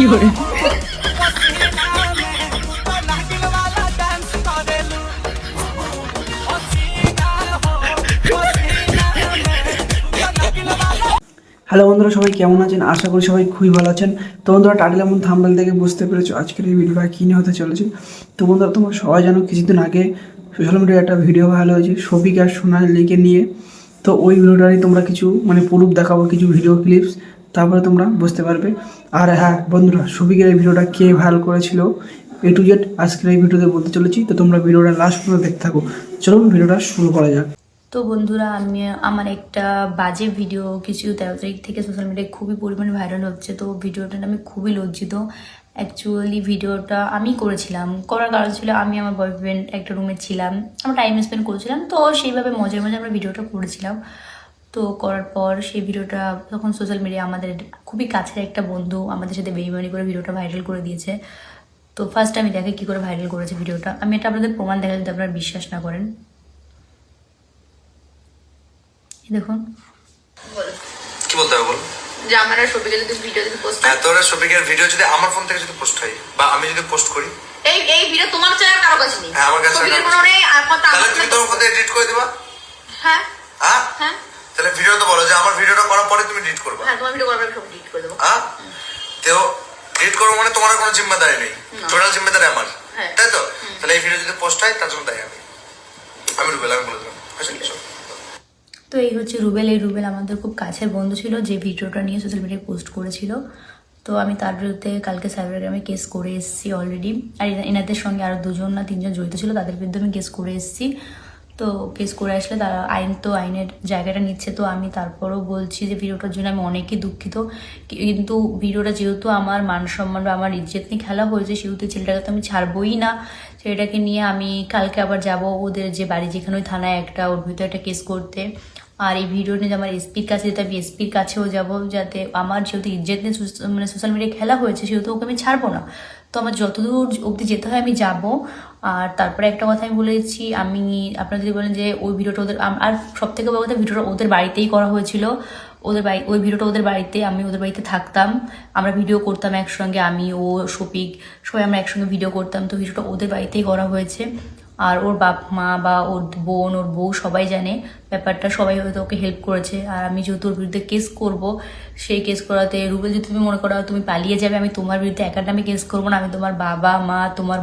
Hello বন্ধুরা, সবাই কেমন আছেন? আশা করি সবাই খুবই ভালো আছেন। তো বন্ধুরা টাইটেল এমন থাম্বেল থেকে বুঝতে পেরেছ আজকের এই ভিডিওটা কী নিয়ে হতে চলেছে। তো বন্ধুরা, তোমরা সবাই জানো, কিছুদিন আগে সোশ্যাল মিডিয়ায় একটা ভিডিও ভালো হয়েছে, শফিক আর সোনালিকে নিয়ে। তো ওই ভিডিওটারই তোমরা কিছু মানে প্রুফ দেখাবো, কিছু ভিডিও ক্লিপস তারপরে তোমরা বুঝতে পারবে। আর হ্যাঁ বন্ধুরা শফিকের এই ভিডিওটা কে ভাইরাল করেছিল এ টু জেড আজকের এই ভিডিওতে বলতে চলেছি। তো তোমরা ভিডিওটা লাস্ট পর্যন্ত দেখতে থাকো। চলো ভিডিওটা শুরু করা যাক। তো বন্ধুরা, আমি, আমার একটা বাজে ভিডিও কিছু তেরো তারিখ থেকে সোশ্যাল মিডিয়ায় খুবই পরিমাণে ভাইরাল হচ্ছে। তো ভিডিওটা আমি খুবই লজ্জিত। অ্যাকচুয়ালি ভিডিওটা আমি করেছিলাম। করার কারণ ছিল আমি আমার বয়ফ্রেন্ড একটা রুমে ছিলাম। আমরা টাইম স্পেন্ড করেছিলাম। তো সেইভাবে মজার মজায় আমরা ভিডিওটা করেছিলাম। তো করার পর সেই ভিডিওটা তখন সোশ্যাল মিডিয়া আমাদের খুবই কাছের একটা বন্ধু আমাদের সাথে বেইমানি করে ভিডিওটা ভাইরাল করে দিয়েছে। তো ফার্স্ট আমি দেখে কী করে ভাইরাল করেছে ভিডিওটা। আমি এটা আপনাদের প্রমাণ দেখা যদি আপনারা বিশ্বাস না করেন। দেখুন। কি বলতে হবে বল যে আমার ছবিকে যদি ভিডিও যদি পোস্ট হ্যাঁ। তোর শফিকের ভিডিও যদি আমার ফোন থেকে যদি পোস্ট হয় বা আমি যদি পোস্ট করি? এই এই ভিডিও তোমার চ্যানেল কারও কাছে নেই। হ্যাঁ, আমার কাছে ছবিকের কোনো নেই। আর কথা তাহলে তুমি তোমার ফোন এডিট করে দিবা। হ্যাঁ। হ্যাঁ? হ্যাঁ। তাহলে ভিডিও তো বলো যে আমার ভিডিওটা করার পরে তুমি এডিট করবা। হ্যাঁ তোমার ভিডিও করার পরে সব করে দেবো। হ্যাঁ? তো এডিট করব মানে তোমার কোনো জিম্মেদারি নেই। টোটাল জিম্মেদারি আমার। হ্যাঁ। তাই তো? তাহলে এই ভিডিও যদি পোস্ট হয় তার জন্য দায়ী আমি। আমি রুবেল আমি বলে দিলাম। আচ্ছা তো এই হচ্ছে রুবেল। এই রুবেল আমাদের খুব কাছের বন্ধু ছিল যে ভিডিওটা নিয়ে সোশ্যাল মিডিয়ায় পোস্ট করেছিল। তো আমি তার বিরুদ্ধে কালকে সাইবার ক্রাইমে কেস করে এসেছি অলরেডি আর এনাদের সঙ্গে আরও দুজন না তিনজন জড়িত ছিল তাদের বিরুদ্ধে আমি কেস করে এসেছি। তো কেস করে আসলে তারা আইন তো আইনের জায়গাটা নিচ্ছে, তো আমি তারপরও বলছি যে ভিডিওটার জন্য আমি অনেকই দুঃখিত। কিন্তু ভিডিওটা যেহেতু আমার মান সম্মান বা আমার ইজ্জত নিয়ে খেলা হয়েছে, সেহেতু ছেলেটাকে তো আমি ছাড়বই না। ছেলেটাকে নিয়ে আমি কালকে আবার যাব ওদের যে বাড়ি যেখানে ওই থানায় একটা ওর ভিতরে একটা কেস করতে। আর এই ভিডিও নিয়ে আমার এসপির কাছে যেতে আমি এসপির কাছেও যাব যাতে আমার যেহেতু ইজ্জত নিয়ে মানে সোশ্যাল মিডিয়ায় খেলা হয়েছে, সেহেতু ওকে আমি ছাড়বো না। তো আমার যতদূর অবধি যেতে হয় আমি যাব। আর তারপরে একটা কথা আমি বলেছি, আমি, আপনারা যদি বলেন যে ওই ভিডিওটা ওদের আর সব থেকে বড় কথা ভিডিওটা ওদের বাড়িতেই করা হয়েছিল। ওদের বাড়ি, ওই ভিডিওটা ওদের বাড়িতে, আমি ওদের বাড়িতে থাকতাম। আমরা ভিডিও করতাম একসঙ্গে, আমি, ও, শফিক, সবাই আমরা একসঙ্গে ভিডিও করতাম। তো ভিডিওটা ওদের বাড়িতেই করা হয়েছে। আর ওর বাপ মা বা ওর বোন, ওর বউ সবাই জানে। ব্যাপারটা সবাই হয়তো ওকে হেল্প করেছে। আর আমি যেহেতু ওর বিরুদ্ধে কেস করব, সেই কেস করাতে, রুবেল যদি তুমি মনে করো তুমি পালিয়ে যাবে, আমি তোমার বিরুদ্ধে একাডেমি কেস করব না। আমি তোমার বাবা, মা, তোমার